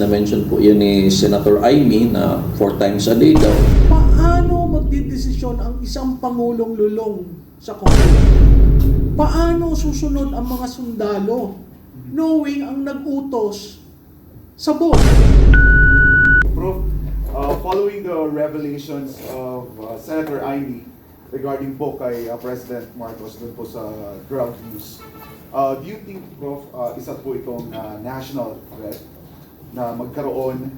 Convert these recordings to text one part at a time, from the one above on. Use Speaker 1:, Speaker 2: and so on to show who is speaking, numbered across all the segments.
Speaker 1: Na-mention po yan ni Senator Amy na four times a day daw.
Speaker 2: Paano magdidesisyon ang isang pangulong lulong sa Kongreso? Paano susunod ang mga sundalo knowing ang nag-utos sa board?
Speaker 3: Prof, uh, following the revelations of uh, Senator Amy regarding po kay uh, President Marcos dun po sa ground news, uh, do you think, Prof, uh, isa po itong uh, national threat na magkaroon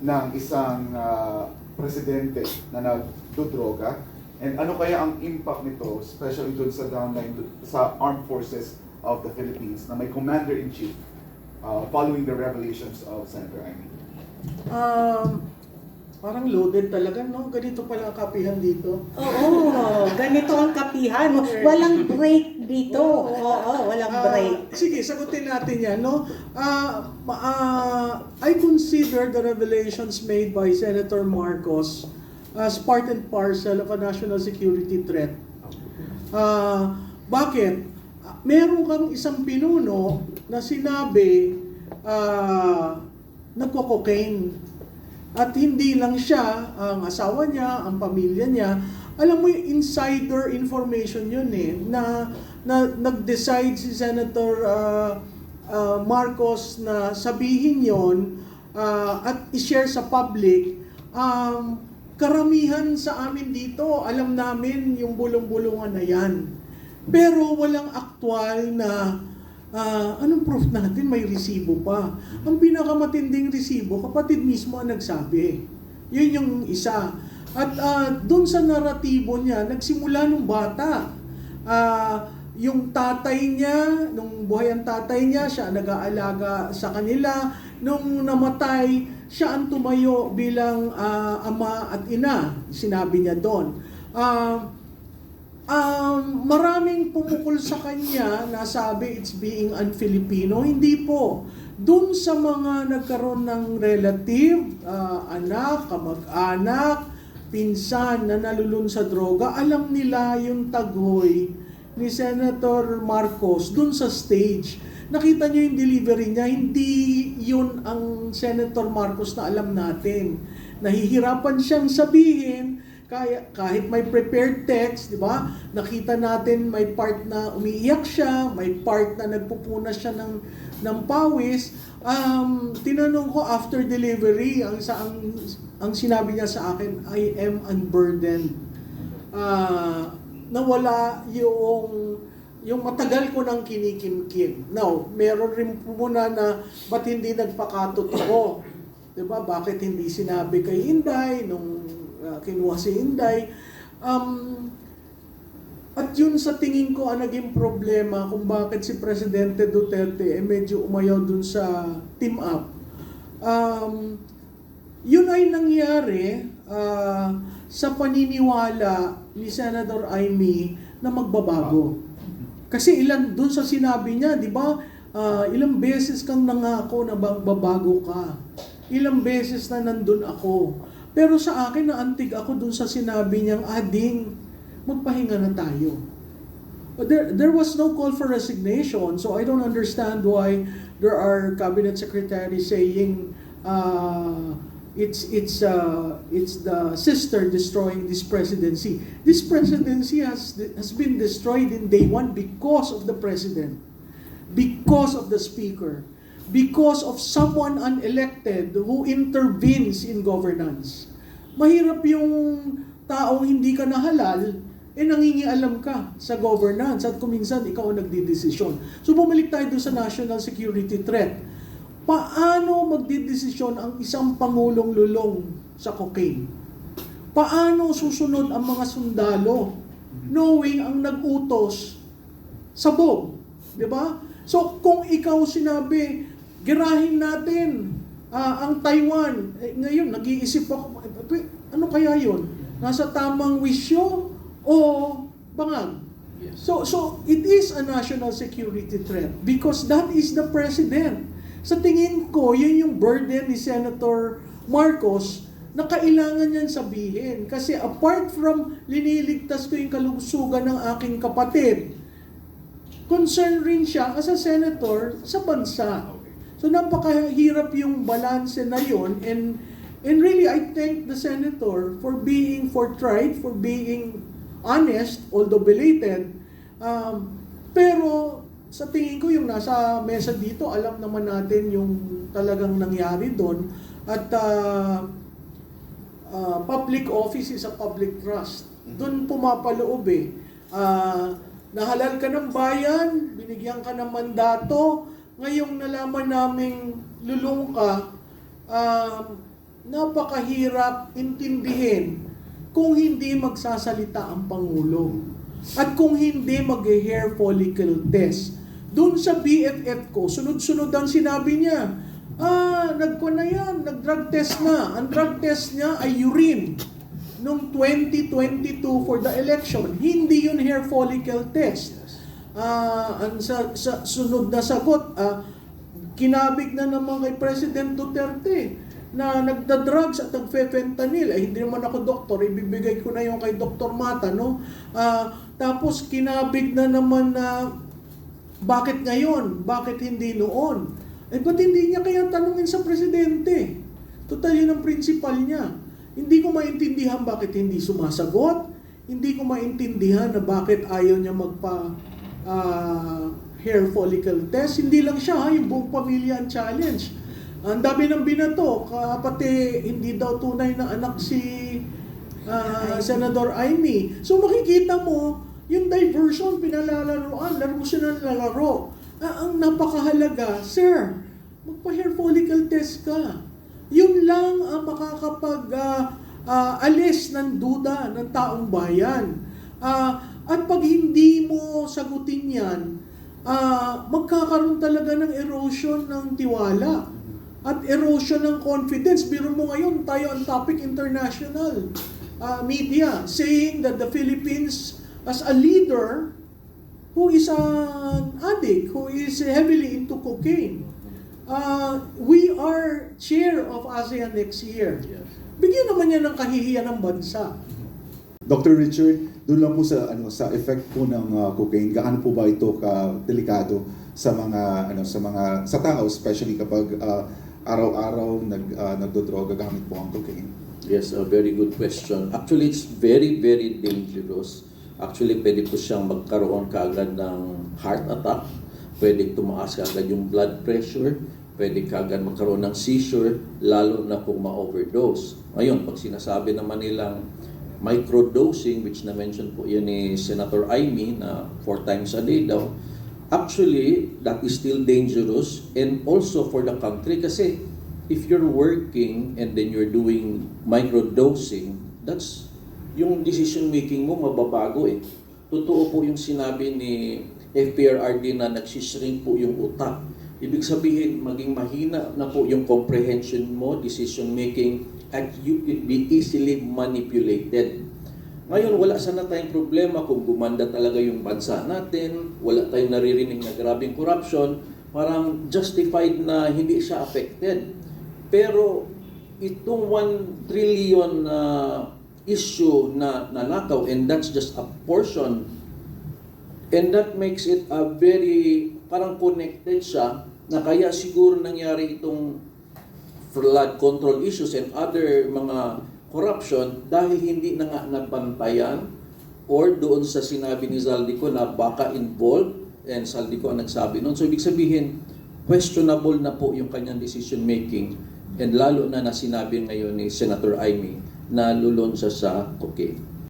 Speaker 3: ng isang uh, presidente na nagdodroga? And ano kaya ang impact nito, especially dun sa downline, sa armed forces of the Philippines na may commander-in-chief uh, following the revelations of Senator Amy?
Speaker 2: Um, parang loaded talaga, no? Ganito pala ang kapihan dito.
Speaker 4: Oo, ganito ang kapihan. Walang break dito. Oo, walang
Speaker 2: Ah,
Speaker 4: break.
Speaker 2: sige, sagutin natin yan, no? Ma- ah, I consider the revelations made by Senator Marcos as part and parcel of a national security threat. Ah, bakit? Meron kang isang pinuno na sinabi ah, nagko-cocaine. At hindi lang siya, ang asawa niya, ang pamilya niya, alam mo yung insider information yun eh, na, na nag-decide si Senator ah, ah, Marcos na sabihin yon ah, at i-share sa public, um, karamihan sa amin dito, alam namin yung bulong-bulungan na yan. Pero walang aktual na Ah, anong proof natin? May resibo pa. Ang pinakamatinding resibo, kapatid mismo ang nagsabi. Yun yung isa. At ah, doon sa naratibo niya, nagsimula nung bata. Ah, yung tatay niya, nung buhay ang tatay niya, siya nag-aalaga sa kanila. Nung namatay, siya ang tumayo bilang ah, ama at ina. Sinabi niya doon. Ah, Um, maraming pumukol sa kanya na sabi it's being un-Filipino. Hindi po. Doon sa mga nagkaroon ng relative, ah, anak, kamag-anak, pinsan na nalulun sa droga, alam nila yung taghoy ni Senator Marcos doon sa stage. Nakita niyo yung delivery niya, hindi yun ang Senator Marcos na alam natin. Nahihirapan siyang sabihin, kaya kahit may prepared text, di ba? Nakita natin may part na umiiyak siya, may part na nagpupunas siya ng ng pawis. Um, tinanong ko after delivery, ang sa ang, ang sinabi niya sa akin, I am unburdened. Ah, nawala yung yung matagal ko nang kinikimkim. Now, meron rin muna na ba't hindi nagpakatotoo? 'Di ba? Bakit hindi sinabi kay Inday nung uh, kinuha si Inday? Um, at yun sa tingin ko ang naging problema kung bakit si Presidente Duterte eh medyo umayaw dun sa team up. Um, yun ay nangyari ah, sa paniniwala ni Senator Amy na magbabago. Kasi ilan dun sa sinabi niya, di ba? ah, ilang beses kang nangako na magbabago ka. Ilang beses na nandun ako. Pero sa akin, naantig ako dun sa sinabi niyang, ading, magpahinga na tayo. There, there was no call for resignation, so I don't understand why there are cabinet secretaries saying uh, it's it's uh, it's the sister destroying this presidency. This presidency has has been destroyed in day one because of the president, because of the speaker, because of someone unelected who intervenes in governance. Mahirap yung taong hindi ka nahalal, eh nangingialam ka sa governance at kuminsan ikaw ang nagdidesisyon. So bumalik tayo doon sa national security threat. Paano magdidesisyon ang isang pangulong lulong sa cocaine? Paano susunod ang mga sundalo knowing ang nag-utos sa BOG? Di ba? So kung ikaw sinabi, girahin natin ah, ang Taiwan, eh, ngayon nag-iisip ako, ano kaya yon? Nasa tamang wisyo o bangag? So, so it is a national security threat because that is the president. Sa tingin ko, yun yung burden ni Senator Marcos na kailangan niyan sabihin. Kasi apart from liniligtas ko yung kalusugan ng aking kapatid, concern rin siya as a senator sa bansa. So napakahirap yung balanse na yun and and really I thank the senator for being forthright, for being honest, although belated. Um, pero sa tingin ko yung nasa mesa dito, alam naman natin yung talagang nangyari doon at ah, uh, public office is a public trust. Doon pumapaloob eh. Ah, nahalal ka ng bayan, binigyan ka ng mandato, ngayong nalaman naming lulong ka, um, napakahirap intindihin kung hindi magsasalita ang Pangulo. At kung hindi mag-hair follicle test. Doon sa BFF ko, sunod-sunod ang sinabi niya, ah, nagko na yan, nag-drug test na. Ang drug test niya ay urine noong 2022 for the election. Hindi yun hair follicle test. Ah, ang sa, sa sunod na sagot, ah, kinabig na naman kay President Duterte na nagda-drugs at nagfe-fentanyl. Eh, hindi naman ako doktor, ibibigay ko na yung kay Dr. Mata, no? Ah, tapos kinabig na naman na bakit ngayon? Bakit hindi noon? Eh, ba't hindi niya kaya tanungin sa presidente? Total yun ang principal niya. Hindi ko maintindihan bakit hindi sumasagot. Hindi ko maintindihan na bakit ayaw niya magpa ah, hair follicle test. Hindi lang siya, ha, yung buong pamilya ang challenge. Ang dami ng binato, ka- pati hindi daw tunay na anak si ah, Senador Amy. So makikita mo, yung diversion, pinalalaroan, laro siya ng lalaro. Ah, ang napakahalaga, sir, magpa-hair follicle test ka. Yun lang ang makakapag ah, ah, alis ng duda ng taong bayan. Ah, at pag hindi mo sagutin yan, ah, magkakaroon talaga ng erosion ng tiwala at erosion ng confidence. Biro mo ngayon, tayo ang topic international uh, media saying that the Philippines as a leader who is an addict, who is heavily into cocaine. Uh, we are chair of ASEAN next year. Bigyan naman yan ng kahihiyan ng bansa.
Speaker 5: Dr. Richard, doon lang po sa ano sa effect po ng uh, cocaine, gaano po ba ito ka delikado sa mga ano sa mga sa tao especially kapag uh, araw-araw nag uh, nagdodroga gamit po ang cocaine?
Speaker 1: Yes, a very good question. Actually, it's very, very dangerous. Actually, pwede po siyang magkaroon kaagad ng heart attack. Pwede tumaas kaagad yung blood pressure. Pwede kaagad magkaroon ng seizure, lalo na kung ma-overdose. Ngayon, pag sinasabi naman nilang microdosing, which na-mention po yun ni Senator Amy na four times a day daw, actually, that is still dangerous and also for the country kasi if you're working and then you're doing microdosing, that's yung decision making mo mababago eh. Totoo po yung sinabi ni FPRRD na nagsishrink po yung utak. Ibig sabihin, maging mahina na po yung comprehension mo, decision making, at you could be easily manipulated. Ngayon, wala sana tayong problema kung gumanda talaga yung bansa natin, wala tayong naririnig na grabing corruption, parang justified na hindi siya affected. Pero itong 1 trillion na issue na nanakaw and that's just a portion and that makes it a very parang connected siya na kaya siguro nangyari itong flood control issues and other mga corruption dahil hindi na nga nabantayan or doon sa sinabi ni Zaldico na baka involved and Zaldico ang nagsabi noon. So ibig sabihin, questionable na po yung kanyang decision making and lalo na na sinabi ngayon ni Senator Amy na lulon siya sa cocaine.